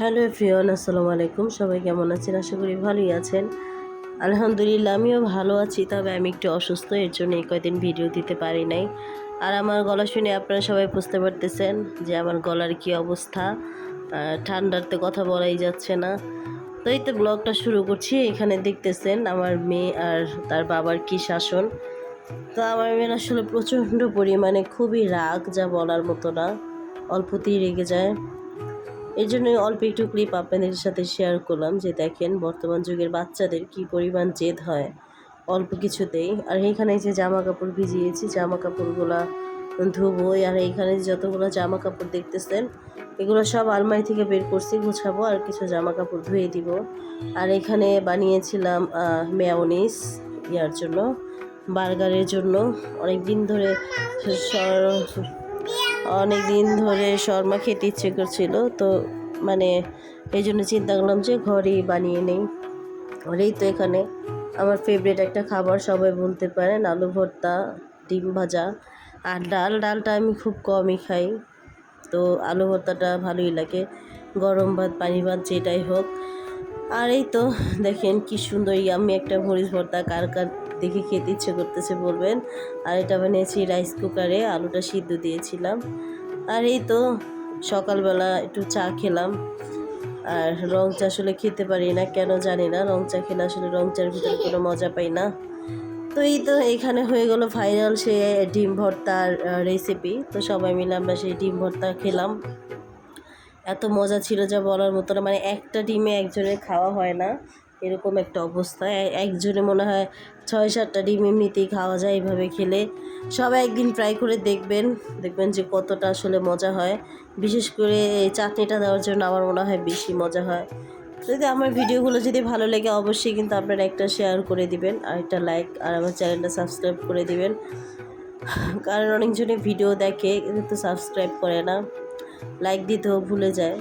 Hello ফ্রিয়ন আসসালামু আলাইকুম। সবাই কেমন আছেন? আশা করি ভালোই আছেন। আলহামদুলিল্লাহ আমিও ভালো আছি তবে আমি একটু অসুস্থ এর জন্য এই কয়দিন ভিডিও দিতে পারি নাই। আর আমার গলা শুনে আপনারা সবাই বুঝতে পারতেছেন যে আমার গলার কি অবস্থা। আহ, ঠান্ডাতে কথা বলাই যাচ্ছে না। তো এই তো ব্লগটা শুরু করছি। এখানে দেখতেছেন আমার মেয়ে আর তার বাবার কি শাসন। তো আমার মেয়ের আসলে প্রচণ্ড পরিমাণে খুবই রাগ যা বলার মতো না। অল্পতেই রেগে যায়। এই জন্য অল্প একটু ক্লিপ আপনাদের সাথে শেয়ার করলাম যে দেখেন বর্তমান যুগের বাচ্চাদের কি পরিমাণ জেদ হয়। অল্প কিছুতেই। আর এইখানে যে জামা কাপড় ভিজিয়েছি জামা কাপড়গুলা ধুবো আর এইখানে যতগুলো জামা কাপড় দেখতেছেন, এগুলো সব আলমারি থেকে বের করছি, গুছাবো আর কিছু জামা কাপড় ধুয়ে দিব। আর এখানে বানিয়েছিলাম মেয়নিস ইয়ার জন্য বার্গারের জন্য। অনেক দিন ধরে অনেক দিন ধরে শর্মা খেতে ইচ্ছে করছিল, তো মানে এই জন্য চিন্তা করলাম যে ঘরেই বানিয়ে নেই। আর এই তো এখানে আমার ফেভারিট একটা খাবার, সবাই বলতে পারেন, আলু ভর্তা, ডিম ভাজা আর ডাল। ডালটা আমি খুব কমই খাই, তো আলু ভর্তাটা ভালোই লাগে, গরম ভাত, পানি ভাত, যেটাই হোক। আর এই তো দেখেন কি সুন্দর আমি একটা মরিচ ভর্তা, কার কার দেখে খেতে ইচ্ছে করতেছে বলবেন। আর এটা বানিয়েছি রাইস কুকারে আলুটা সিদ্ধ দিয়েছিলাম। আর এই তো সকালবেলা একটু চা খেলাম। আর রং চা আসলে খেতে পারি না, কেন জানি না। রং চা খেলে আসলে রং চার ভিতরে কোনো মজা পাই না। তো এই তো এখানে হয়ে গেল ফাইনাল সে ডিম ভর্তার রেসিপি তো সবাই মিলে আমরা সেই ডিম ভর্তা খেলাম। এত মজা ছিল যা বলার মতো না। মানে একটা ডিমে একজনের খাওয়া হয় না। এরকম একটা অবস্থা। একজনে মনে হয় ছয় সাতটা ডিম এমনিতেই খাওয়া যায় এইভাবে খেলে। সবাই একদিন ট্রাই করে দেখবেন দেখবেন যে কতটা আসলে মজা হয়। বিশেষ করে এই চাটনিটা দেওয়ার জন্য আমার মনে হয় বেশি মজা হয়। যদি আমার ভিডিওগুলো যদি ভালো লাগে, অবশ্যই কিন্তু আপনারা একটা শেয়ার করে দিবেন, আর একটা লাইক আর আমার চ্যানেলটা সাবস্ক্রাইব করে দিবেন। কারণ অনেকজনে ভিডিও দেখে, কিন্তু সাবস্ক্রাইব করে না। লাইক দিতেও ভুলে যায়।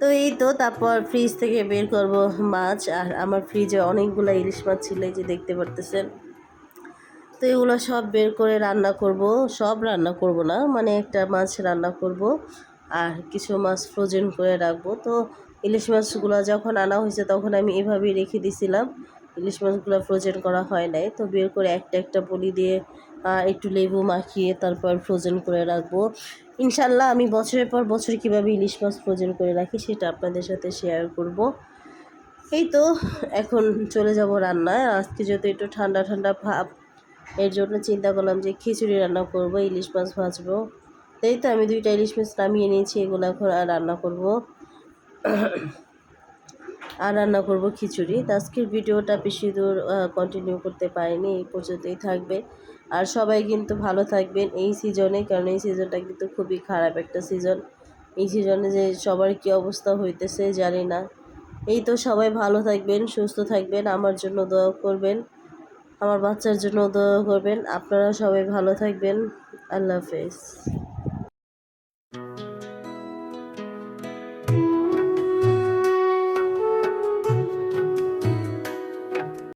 তো এই তো তারপর ফ্রিজ থেকে বের করব মাছ আর আমার ফ্রিজে অনেকগুলো ইলিশ মাছ ছিল যে দেখতে পারতেছেন। তো এগুলো সব বের করে রান্না করব, সব রান্না করব না মানে একটা মাছ রান্না করব আর কিছু মাছ ফ্রোজেন করে রাখব। তো ইলিশ মাছগুলো যখন আনা হয়েছে তখন আমি এভাবেই রেখে দিছিলাম, ইলিশ মাছগুলো ফ্রোজেন করা হয় নাই। তো বের করে একটা একটা বলি দিয়ে একটু লেবু মাখিয়ে তারপর ফ্রোজেন করে রাখব। ইনশাল্লাহ আমি বছরের পর বছর কীভাবে ইলিশ মাছ ফ্রোজেন করে রাখি সেটা আপনাদের সাথে শেয়ার করব। এই তো, এখন চলে যাব রান্নায়। আজকে যেহেতু একটু ঠান্ডা ঠান্ডা ভাব, এর জন্য চিন্তা করলাম যে খিচুড়ি রান্না করব, ইলিশ মাছ ভাজবো। এই তো, আমি দুইটা ইলিশ মাছ নামিয়ে নিয়েছি, এগুলো এখন আর রান্না করব। আর রান্না করব খিচুড়ি। আজকের ভিডিওটা বেশি দূর কন্টিনিউ করতে পারিনি, এই পর্যন্তই থাকবে। আর সবাই কিন্তু ভালো থাকবেন এই সিজনে কারণ এই সিজনটা কিন্তু খুবই খারাপ একটা সিজন এই সিজনে যে সবার কি অবস্থা হইতেছে জানি না। এই তো সবাই ভালো থাকবেন, সুস্থ থাকবেন, আমার জন্য দোয়া করবেন, আমার বাচ্চার জন্য দোয়া করবেন। আপনারা সবাই ভালো থাকবেন। আল্লাহ হাফেজ।